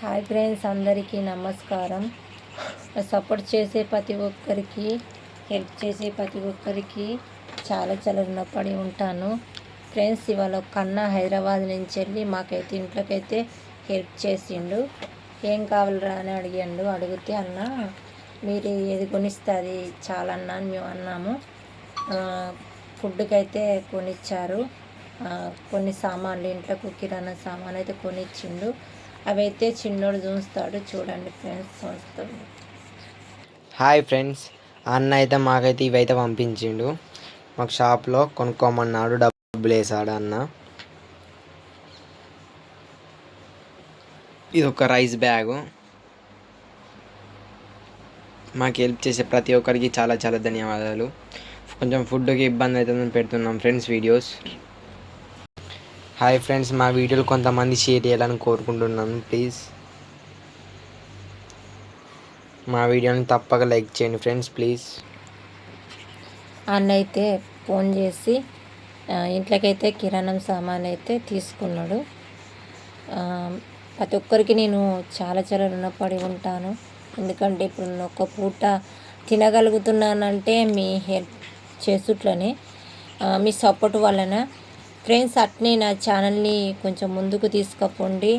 Hi friends అందరికీ నమస్కారం. Support చేసే ప్రతి ఒక్కరికి హెల్ప్ చేసే ప్రతి ఒక్కరికి చాలా చాలా రుణపడి ఉంటాను. ఫ్రెండ్స్ ఇవాళ కన్నా హైదరాబాద్ నుంచి వెళ్ళి మాకైతే ఇంట్లోకైతే హెల్ప్ చేసిండు. ఏం కావాలరా అని అడిగాడు. అడిగితే అన్న మీరు ఏది కొనిస్తుంది చాలా అన్న అని మేము అన్నాము. ఫుడ్కి అయితే కొనిచ్చారు. కొన్ని సామాన్లు ఇంట్లోకి కిరాణా సామాన్ అయితే కొనిచ్చిండు. అవైతే చిన్నోడు చూస్తాడు చూడండి ఫ్రెండ్స్ చూస్తాడు. హాయ్ ఫ్రెండ్స్ అన్న అయితే మాకైతే ఇవైతే పంపించిండు. మాకు షాప్లో కొనుక్కోమన్నాడు డబ్బులు వేసాడు అన్న. ఇది ఒక రైస్ బ్యాగు. మాకు హెల్ప్ చేసే ప్రతి ఒక్కరికి చాలా చాలా ధన్యవాదాలు. కొంచెం ఫుడ్కి ఇబ్బంది అవుతుందని పెడుతున్నాం ఫ్రెండ్స్ వీడియోస్. హాయ్ ఫ్రెండ్స్ మా వీడియోలు కొంతమంది షేర్ చేయాలని కోరుకుంటున్నాను ప్లీజ్ మా వీడియోని తప్పక లైక్ చేయండి ఫ్రెండ్స్ ప్లీజ్ అన్న అయితే ఫోన్ చేసి ఇంట్లోకైతే కిరాణం సామాన్ అయితే తీసుకున్నాడు. ప్రతి ఒక్కరికి నేను చాలా చాలా రుణపడి ఉంటాను. ఎందుకంటే ఇప్పుడు నేను ఒక్క పూట తినగలుగుతున్నానంటే మీ హెల్ప్ చేసుట్లనే మీ సపోర్ట్ వలన ఫ్రెండ్స్ అట్నే నా ఛానల్ని కొంచెం ముందుకు తీసుకుపోండి.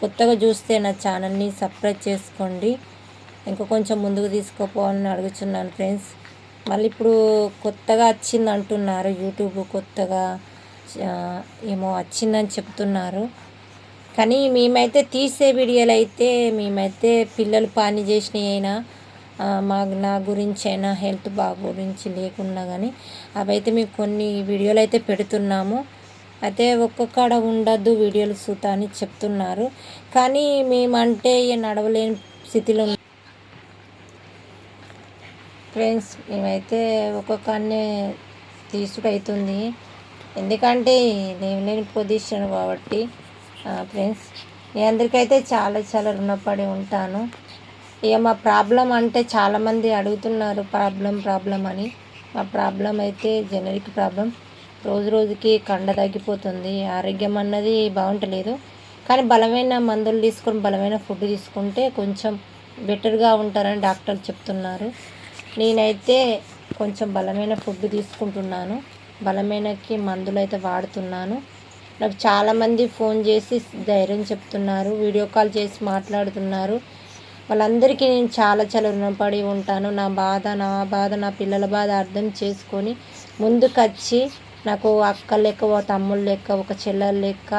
కొత్తగా చూస్తే నా ఛానల్ని సబ్స్క్రైబ్ చేసుకోండి. ఇంకా కొంచెం ముందుకు తీసుకుపోవాలని అడుగుతున్నాను ఫ్రెండ్స్. మళ్ళీ ఇప్పుడు కొత్తగా వచ్చింది అంటున్నారు యూట్యూబ్ కొత్తగా. ఏమో వచ్చిందని చెప్తున్నారు. కానీ మేమైతే తీసే వీడియోలు అయితే మేమైతే పిల్లలు పని చేసినవి అయినా మా నా గురించి అయినా హెల్త్ బాగు గురించి లేకున్నా కానీ అవైతే మేము కొన్ని వీడియోలు అయితే పెడుతున్నాము. అయితే ఒక్కొక్కడ ఉండద్దు వీడియోలు చూతా అని చెప్తున్నారు. కానీ మేమంటే నడవలేని స్థితిలో ఫ్రెండ్స్ మేమైతే ఒక్కొక్కనే తీసుడు అవుతుంది ఎందుకంటే లేని పొజిషన్ కాబట్టి ఫ్రెండ్స్ మీ అందరికైతే చాలా చాలా రుణపడి ఉంటాను. ఇక మా ప్రాబ్లం అంటే చాలామంది అడుగుతున్నారు ప్రాబ్లం ప్రాబ్లం అని. మా ప్రాబ్లం అయితే జనరిక్ ప్రాబ్లం. రోజు రోజుకి కండ తగ్గిపోతుంది. ఆరోగ్యం అన్నది బాగుంటలేదు. కానీ బలమైన మందులు తీసుకొని బలమైన ఫుడ్ తీసుకుంటే కొంచెం బెటర్గా ఉంటారని డాక్టర్లు చెప్తున్నారు. నేనైతే కొంచెం బలమైన ఫుడ్ తీసుకుంటున్నాను. బలమైనకి మందులు అయితే వాడుతున్నాను. నాకు చాలామంది ఫోన్ చేసి ధైర్యం చెప్తున్నారు వీడియో కాల్ చేసి మాట్లాడుతున్నారు. వాళ్ళందరికీ నేను చాలా చాలా రుణపడి ఉంటాను. నా బాధ నా బాధ నా పిల్లల బాధ అర్థం చేసుకొని ముందుకొచ్చి నాకు అక్క లెక్క ఒక తమ్ముళ్ళు లెక్క ఒక చెల్లెలు లెక్క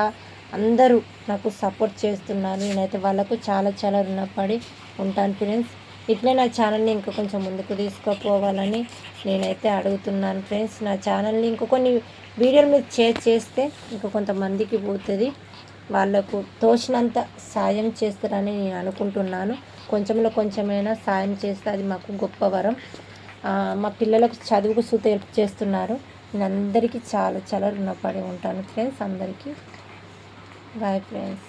అందరూ నాకు సపోర్ట్ చేస్తున్నారు. నేనైతే వాళ్ళకు చాలా చాలా రుణపడి ఉంటాను ఫ్రెండ్స్. ఇట్లే నా ఛానల్ని ఇంకా కొంచెం ముందుకు తీసుకుపోవాలని నేనైతే అడుగుతున్నాను ఫ్రెండ్స్. నా ఛానల్ని ఇంకొన్ని వీడియోలు మీరు షేర్ చేస్తే ఇంకా కొంతమందికి పోతుంది. వాళ్ళకు తోచినంత సాయం చేస్తారని నేను అనుకుంటున్నాను. కొంచెంలో కొంచెమైనా సాయం చేస్తే అది మాకు గొప్ప వరం. మా పిల్లలకు చదువుకు సూత చేస్తున్నారు. నేను అందరికీ చాలా చాలా రుణపడి ఉంటాను ఫ్రెండ్స్ అందరికీ. Bye friends.